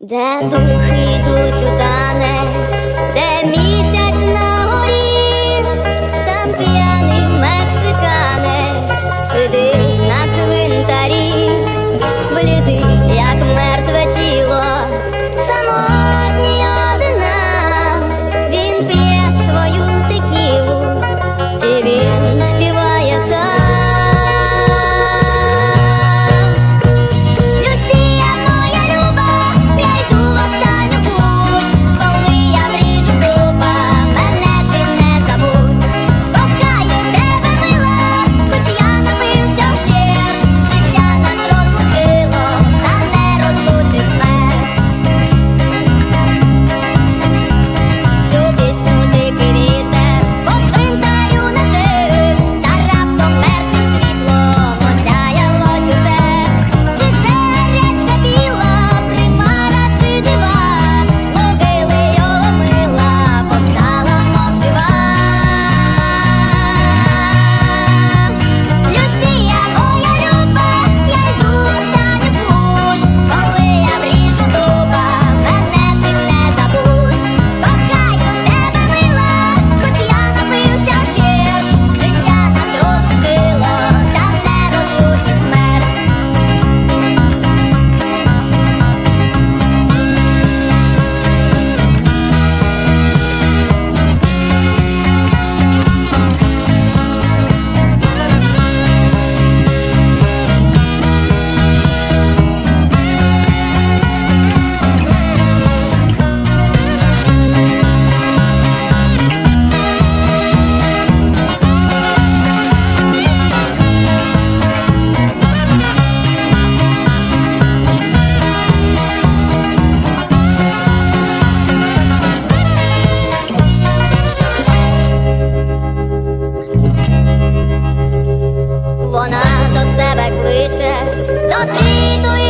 Де духи йдуть у танець, де місяць на покличе до світу.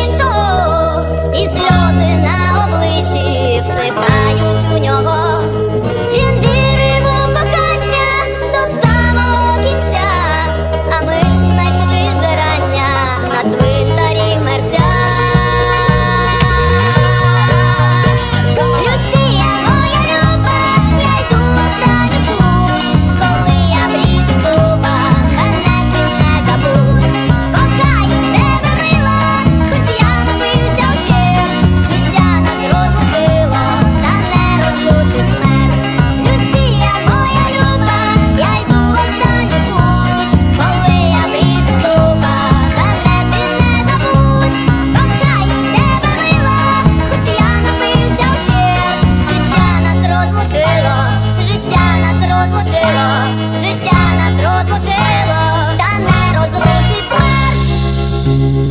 Музика